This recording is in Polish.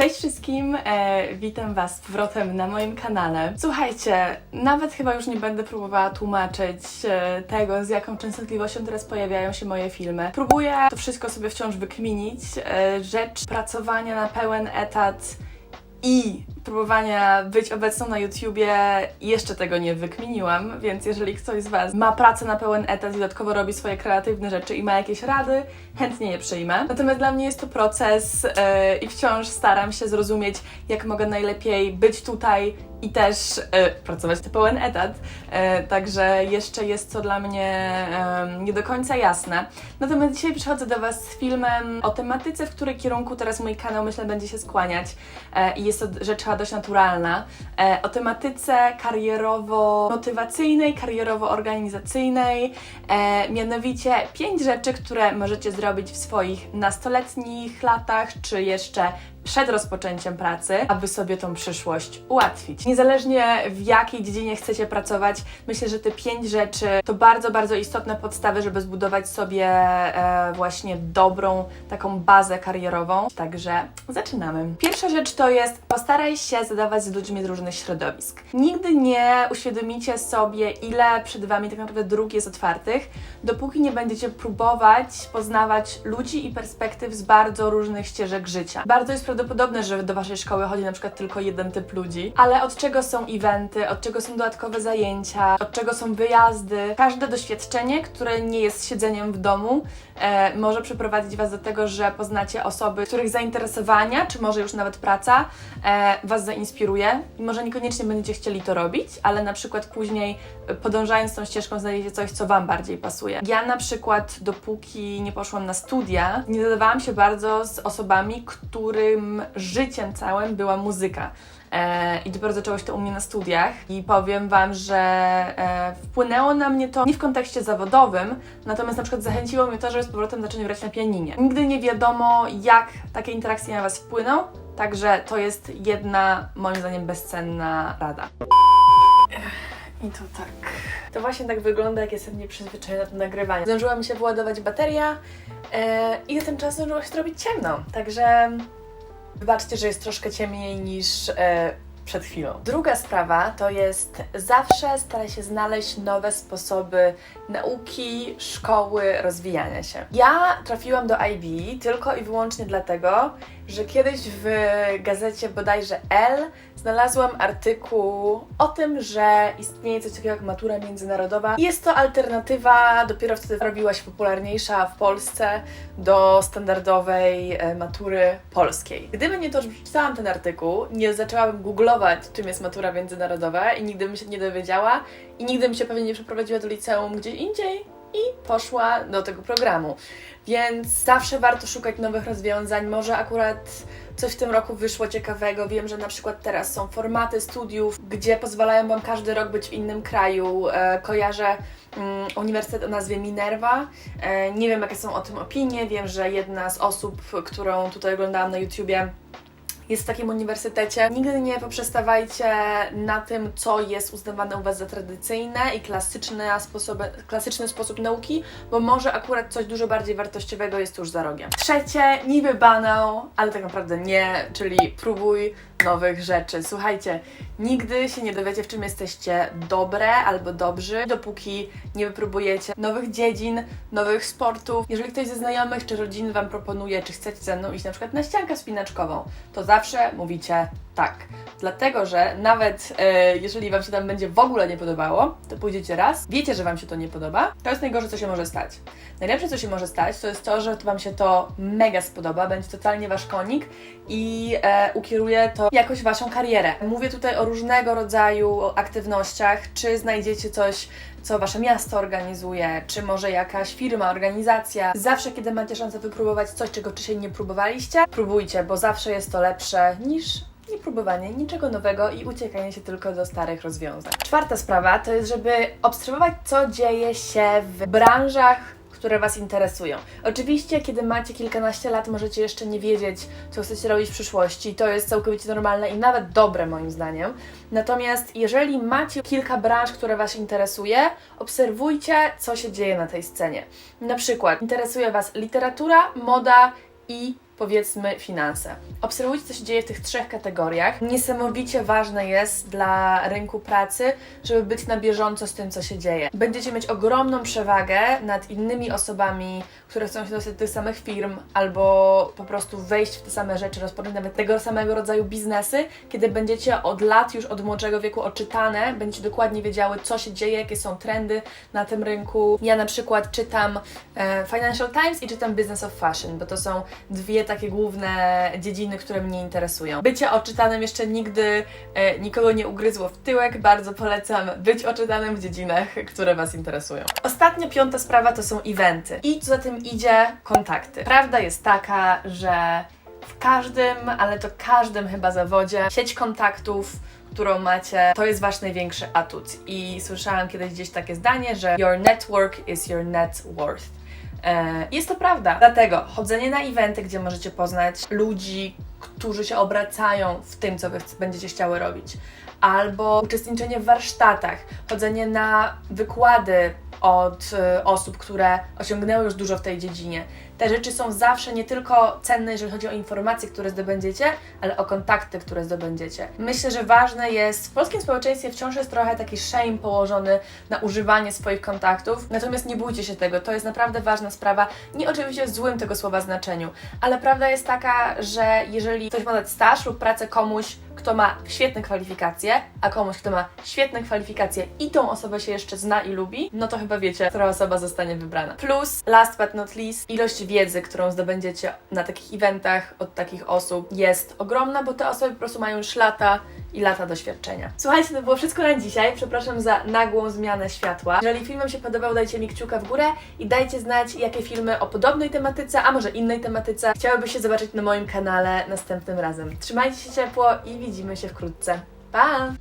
Cześć wszystkim, e, witam Was z powrotem na moim kanale. Słuchajcie, nawet chyba już nie będę próbowała tłumaczyć e, tego, z jaką częstotliwością teraz pojawiają się moje filmy. Próbuję to wszystko sobie wciąż wykminić. E, rzecz pracowania na pełen etat i próbowania być obecną na YouTubie jeszcze tego nie wykminiłam, więc jeżeli ktoś z Was ma pracę na pełen etat i dodatkowo robi swoje kreatywne rzeczy i ma jakieś rady, chętnie je przyjmę. Natomiast dla mnie jest to proces e, i wciąż staram się zrozumieć, jak mogę najlepiej być tutaj i też e, pracować na pełen etat. E, także jeszcze jest to dla mnie e, nie do końca jasne. Natomiast dzisiaj przychodzę do Was z filmem o tematyce, w której kierunku teraz mój kanał myślę będzie się skłaniać i jest to rzecz chyba dość naturalna. E, o tematyce karierowo-motywacyjnej, karierowo-organizacyjnej, e, mianowicie pięć rzeczy, które możecie zrobić w swoich nastoletnich latach, czy jeszcze przed rozpoczęciem pracy, aby sobie tą przyszłość ułatwić. Niezależnie w jakiej dziedzinie chcecie pracować, myślę, że te pięć rzeczy to bardzo, bardzo istotne podstawy, żeby zbudować sobie e, właśnie dobrą taką bazę karierową. Także zaczynamy. Pierwsza rzecz to jest postaraj się zadawać z ludźmi z różnych środowisk. Nigdy nie uświadomicie sobie, ile przed Wami tak naprawdę dróg jest otwartych, dopóki nie będziecie próbować poznawać ludzi i perspektyw z bardzo różnych ścieżek życia. Bardzo jest prawdopodobne, że do Waszej szkoły chodzi na przykład tylko jeden typ ludzi, ale od czego są eventy, od czego są dodatkowe zajęcia, od czego są wyjazdy. Każde doświadczenie, które nie jest siedzeniem w domu, e, może przyprowadzić Was do tego, że poznacie osoby, których zainteresowania, czy może już nawet praca, e, Was zainspiruje i może niekoniecznie będziecie chcieli to robić, ale na przykład później e, podążając tą ścieżką znajdziecie coś, co Wam bardziej pasuje. Ja na przykład dopóki nie poszłam na studia, nie zadawałam się bardzo z osobami, którym życiem całym była muzyka. E, I dopiero zaczęło się to u mnie na studiach i powiem Wam, że e, wpłynęło na mnie to nie w kontekście zawodowym, natomiast na przykład zachęciło mnie to, żeby z powrotem zacząć grać na pianinie. Nigdy nie wiadomo, jak takie interakcje na Was wpłyną, także to jest jedna, moim zdaniem, bezcenna rada. I to tak. To właśnie tak wygląda, jak jestem nieprzyzwyczajona do nagrywania. Zdążyła mi się wyładować bateria e, i za ten czas zdążyło się zrobić ciemno, także wybaczcie, że jest troszkę ciemniej niż e, przed chwilą. Druga sprawa to jest zawsze staraj się znaleźć nowe sposoby nauki, szkoły, rozwijania się. Ja trafiłam do IB tylko i wyłącznie dlatego, że kiedyś w gazecie bodajże L znalazłam artykuł o tym, że istnieje coś takiego jak matura międzynarodowa. Jest to alternatywa, dopiero wtedy robiła się popularniejsza w Polsce do standardowej e, matury polskiej. Gdyby nie to, że przeczytałam ten artykuł, nie zaczęłabym googlować, czym jest matura międzynarodowa i nigdy bym się nie dowiedziała i nigdy bym się pewnie nie przeprowadziła do liceum gdzie indziej i poszła do tego programu. Więc zawsze warto szukać nowych rozwiązań. Może akurat coś w tym roku wyszło ciekawego. Wiem, że na przykład teraz są formaty studiów, gdzie pozwalają Wam każdy rok być w innym kraju. E, kojarzę mm, uniwersytet o nazwie Minerva. E, nie wiem, jakie są o tym opinie. Wiem, że jedna z osób, którą tutaj oglądałam na YouTubie, jest w takim uniwersytecie. Nigdy nie poprzestawajcie na tym, co jest uznawane u Was za tradycyjne i klasyczne sposoby, klasyczny sposób nauki, bo może akurat coś dużo bardziej wartościowego jest tuż za rogiem. Trzecie, niby banał, ale tak naprawdę nie, czyli próbuj nowych rzeczy. Słuchajcie, nigdy się nie dowiecie, w czym jesteście dobre albo dobrzy, dopóki nie wypróbujecie nowych dziedzin, nowych sportów. Jeżeli ktoś ze znajomych czy rodziny Wam proponuje, czy chcecie ze mną iść na przykład na ściankę spinaczkową, to zawsze mówicie tak. Dlatego, że nawet e, jeżeli Wam się tam będzie w ogóle nie podobało, to pójdziecie raz, wiecie, że Wam się to nie podoba, to jest najgorsze, co się może stać. Najlepsze, co się może stać, to jest to, że Wam się to mega spodoba, będzie totalnie Wasz konik i e, ukieruje to jakoś Waszą karierę. Mówię tutaj o różnego rodzaju aktywnościach, czy znajdziecie coś, co Wasze miasto organizuje, czy może jakaś firma, organizacja. Zawsze, kiedy macie szansę wypróbować coś, czego wcześniej nie próbowaliście, próbujcie, bo zawsze jest to lepsze niż nie próbowanie niczego nowego i uciekanie się tylko do starych rozwiązań. Czwarta sprawa to jest, żeby obserwować, co dzieje się w branżach, które Was interesują. Oczywiście, kiedy macie kilkanaście lat, możecie jeszcze nie wiedzieć, co chcecie robić w przyszłości. To jest całkowicie normalne i nawet dobre, moim zdaniem. Natomiast jeżeli macie kilka branż, które Was interesuje, obserwujcie, co się dzieje na tej scenie. Na przykład interesuje Was literatura, moda i powiedzmy finanse. Obserwujcie, co się dzieje w tych trzech kategoriach. Niesamowicie ważne jest dla rynku pracy, żeby być na bieżąco z tym, co się dzieje. Będziecie mieć ogromną przewagę nad innymi osobami, które chcą się dostać do tych samych firm albo po prostu wejść w te same rzeczy, rozpocząć nawet tego samego rodzaju biznesy, kiedy będziecie od lat, już od młodszego wieku oczytane, będziecie dokładnie wiedziały, co się dzieje, jakie są trendy na tym rynku. Ja na przykład czytam e, Financial Times i czytam Business of Fashion, bo to są dwie takie główne dziedziny, które mnie interesują. Bycie oczytanym jeszcze nigdy e, nikogo nie ugryzło w tyłek, bardzo polecam być oczytanym w dziedzinach, które Was interesują. Ostatnia, piąta sprawa to są eventy i co za tym idzie, kontakty. Prawda jest taka, że w każdym, ale to każdym chyba zawodzie, sieć kontaktów, którą macie, to jest wasz największy atut. I słyszałam kiedyś gdzieś takie zdanie, że your network is your net worth. E, Jest to prawda. Dlatego chodzenie na eventy, gdzie możecie poznać ludzi, którzy się obracają w tym, co wy będziecie chciały robić, albo uczestniczenie w warsztatach, chodzenie na wykłady od e, osób, które osiągnęły już dużo w tej dziedzinie. Te rzeczy są zawsze nie tylko cenne, jeżeli chodzi o informacje, które zdobędziecie, ale o kontakty, które zdobędziecie. Myślę, że ważne jest, w polskim społeczeństwie wciąż jest trochę taki shame położony na używanie swoich kontaktów, natomiast nie bójcie się tego, to jest naprawdę ważna sprawa, nie oczywiście w złym tego słowa znaczeniu, ale prawda jest taka, że jeżeli ktoś ma dać staż lub pracę komuś, kto ma świetne kwalifikacje, a komuś, kto ma świetne kwalifikacje i tą osobę się jeszcze zna i lubi, no to chyba wiecie, która osoba zostanie wybrana. Plus, last but not least, ilość wiedzy, którą zdobędziecie na takich eventach od takich osób jest ogromna, bo te osoby po prostu mają już lata i lata doświadczenia. Słuchajcie, to było wszystko na dzisiaj. Przepraszam za nagłą zmianę światła. Jeżeli film Wam się podobał, dajcie mi kciuka w górę i dajcie znać, jakie filmy o podobnej tematyce, a może innej tematyce chciałybyście zobaczyć na moim kanale następnym razem. Trzymajcie się ciepło i widzimy się wkrótce. Pa!